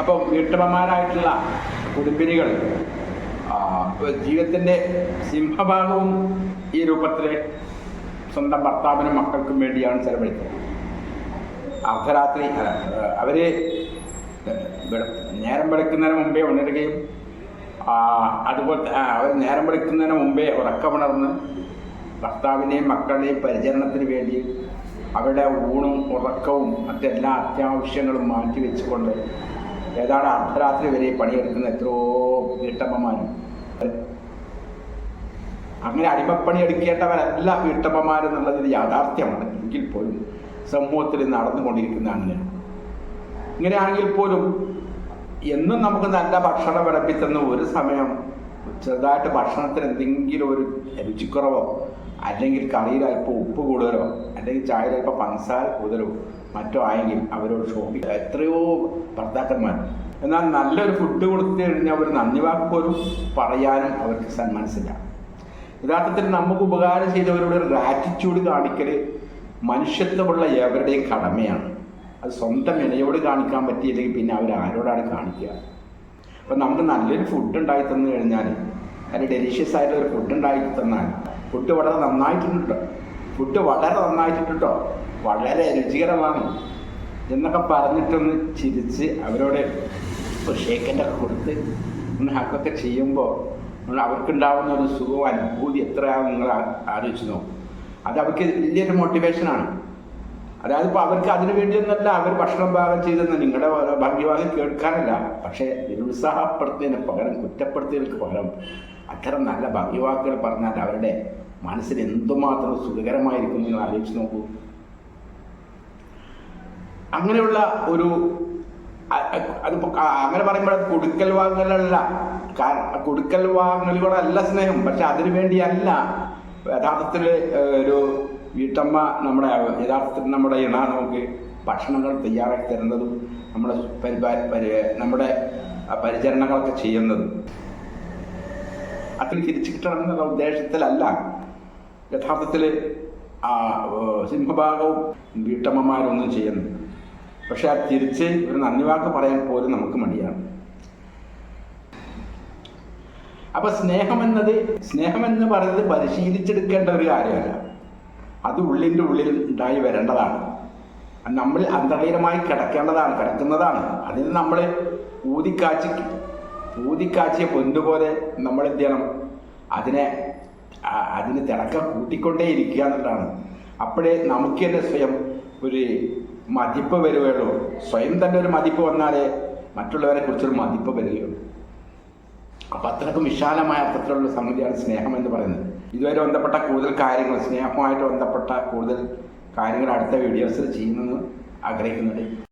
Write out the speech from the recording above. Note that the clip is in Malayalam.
അപ്പോൾ വീട്ടമ്മമാരായിട്ടുള്ള കുടുംബിനികൾ ജീവിതത്തിന്റെ സിംഹഭാഗവും ഈ രൂപത്തിൽ സ്വന്തം ഭർത്താവിനും മക്കൾക്കും വേണ്ടിയാണ് ചെലവഴിക്കുന്നത് അർദ്ധരാത്രി അവർ നേരം വെളുക്കുന്നതിന് മുമ്പേ ഉണരുകയും അതുപോലെ അവർ നേരം വെളുക്കുന്നതിന് മുമ്പേ ഉറക്കമുണർന്ന് ഭർത്താവിനെയും മക്കളുടെയും പരിചരണത്തിന് വേണ്ടി അവരുടെ ഊണും ഉറക്കവും മറ്റെല്ലാ അത്യാവശ്യങ്ങളും മാറ്റി വെച്ചുകൊണ്ട് ഏതാണ്ട് അർദ്ധരാത്രി വരെ പണിയെടുക്കുന്ന എത്രയോ വീട്ടമ്മമാരും. അങ്ങനെ അടിമപ്പണി എടുക്കേണ്ടവരല്ല വീട്ടമ്മമാരെന്നുള്ളത് യാഥാർത്ഥ്യമാണ്. എങ്കിൽ പോലും സമൂഹത്തിൽ നടന്നുകൊണ്ടിരിക്കുന്ന അങ്ങനെയാണ്. ഇങ്ങനെയാണെങ്കിൽ പോലും എന്നും നമുക്ക് നല്ല ഭക്ഷണം വിളപ്പിച്ചെന്ന് ഒരു സമയം ചെറുതായിട്ട് ഭക്ഷണത്തിന് എന്തെങ്കിലും ഒരു രുചിക്കുറവോ അല്ലെങ്കിൽ കറിയിൽ അല്പം ഉപ്പ് കൂടുതലോ അല്ലെങ്കിൽ ചായയിൽ അല്പം പഞ്ചസാര കൂടുതലോ മറ്റോ ആയെങ്കിൽ അവരോട് ക്ഷോഭിക്കുക എത്രയോ ഭർത്താക്കന്മാർ. എന്നാൽ നല്ലൊരു ഫുഡ് കൊടുത്തു കഴിഞ്ഞാൽ ഒരു നന്ദി വാക്ക് പോലും പറയാനും അവർക്ക് സന്മനസ്സില്ല. മനസ്സില്ല യഥാർത്ഥത്തിൽ നമുക്ക് ഉപകാരം ചെയ്തവരോട് ഒരു ഗ്രാറ്റിറ്റ്യൂഡ് കാണിക്കൽ മനുഷ്യത്വമുള്ള എവരുടെയും കടമയാണ്. അത് സ്വന്തം ഇണയോട് കാണിക്കാൻ പറ്റിയില്ലെങ്കിൽ പിന്നെ അവർ ആരോടാണ് കാണിക്കുക? അപ്പം നമുക്ക് നല്ലൊരു ഫുഡ് ഉണ്ടായി തന്നു കഴിഞ്ഞാൽ അല്ലെങ്കിൽ ഡെലീഷ്യസ് ആയിട്ടുള്ള ഒരു ഫുഡ് ഉണ്ടാക്കി തന്നാൽ ഫുഡ് വളരെ നന്നായിട്ടുണ്ട്. ഫുഡ് വളരെ നന്നായിട്ടുണ്ട് വളരെ രുചികരമാണ്. എന്നൊക്കെ പറഞ്ഞിട്ടൊന്ന് ചിരിച്ച് അവരോട് ഒരു ഷേക്കന്റെ കൊടുത്ത് ഒന്ന് ഹക്കൊക്കെ ചെയ്യുമ്പോൾ അവർക്കുണ്ടാവുന്ന ഒരു സുഖവും അനുഭൂതി എത്രയാണെന്ന് നിങ്ങൾ ആലോചിച്ച് നോക്കും. അത് അവർക്ക് വലിയൊരു മോട്ടിവേഷനാണ് അതായത് അവർക്ക് അതിനു വേണ്ടിയൊന്നല്ല അവർ ഭക്ഷണം പാകം ചെയ്തെന്ന് നിങ്ങളുടെ ഭാഗ്യവാദം കേൾക്കാനല്ല. പക്ഷേ നിരുത്സാഹപ്പെടുത്തിയതിന് പകരം കുറ്റപ്പെടുത്തുന്നതിന് പകരം അത്തരം നല്ല ഭാഗ്യവാക്കുകൾ പറഞ്ഞാൽ അവരുടെ മനസ്സിന് എന്തുമാത്രം സുഖകരമായിരിക്കും നിങ്ങൾ ആലോചിച്ച് നോക്കൂ. അങ്ങനെയുള്ള ഒരു അ- അ- അതിപ്പോ അങ്ങനെ പറയുമ്പോൾ കൊടുക്കൽ വാങ്ങലല്ല. കൊടുക്കൽ വാങ്ങലുകളല്ല സ്നേഹം. പക്ഷെ അതിനു വേണ്ടിയല്ല യഥാർത്ഥത്തിൽ ഒരു വീട്ടമ്മ നമ്മുടെ യഥാർത്ഥത്തിൽ നമ്മുടെ ഇണ നമുക്ക് ഭക്ഷണങ്ങൾ തയ്യാറാക്കി തരുന്നതും നമ്മുടെ നമ്മുടെ പരിചരണങ്ങളൊക്കെ ചെയ്യുന്നതും. അതിൽ തിരിച്ചു കിട്ടണം എന്നുള്ള ഉദ്ദേശത്തിലല്ല. യഥാർത്ഥത്തിൽ ആ സിംഹഭാഗവും വീട്ടമ്മമാരൊന്നും ചെയ്യുന്നു. പക്ഷെ ആ തിരിച്ച് ഒരു നന്ദി വാക്ക് പറയാൻ പോലും നമുക്ക് മടിയാണ്. അപ്പൊ സ്നേഹം എന്ന് പറയുന്നത് പരിശീലിച്ചെടുക്കേണ്ട ഒരു കാര്യമല്ല. അത് ഉള്ളിന്റെ ഉള്ളിൽ ഉണ്ടായി വരേണ്ടതാണ്. നമ്മൾ അന്തർലീനമായി കിടക്കേണ്ടതാണ് കിടക്കുന്നതാണ്. അതിന് നമ്മൾ ഊതിക്കാച്ചി ഊതിക്കാച്ചിയ പൊന്തുപോലെ നമ്മൾ എന്ത് ചെയ്യണം? അതിനെ അതിന് തിളക്കം കൂട്ടിക്കൊണ്ടേ ഇരിക്കുക എന്നുള്ളതാണ്. അപ്പോഴേ നമുക്ക് തന്നെ സ്വയം ഒരു മതിപ്പ് വരികയുള്ളൂ. സ്വയം തന്നെ ഒരു മതിപ്പ് വന്നാലേ മറ്റുള്ളവരെ കുറിച്ചൊരു മതിപ്പ് വരികയുള്ളൂ. അപ്പൊ അത്രക്കും വിശാലമായ അർത്ഥത്തിലുള്ള സംഗതിയാണ് സ്നേഹം എന്ന് പറയുന്നത്. ഇതുവരെ ബന്ധപ്പെട്ട കൂടുതൽ കാര്യങ്ങൾ സ്നേഹവുമായിട്ട് ബന്ധപ്പെട്ട കൂടുതൽ കാര്യങ്ങൾ അടുത്ത വീഡിയോസിൽ ചെയ്യുമെന്ന് ആഗ്രഹിക്കുന്നുണ്ട്.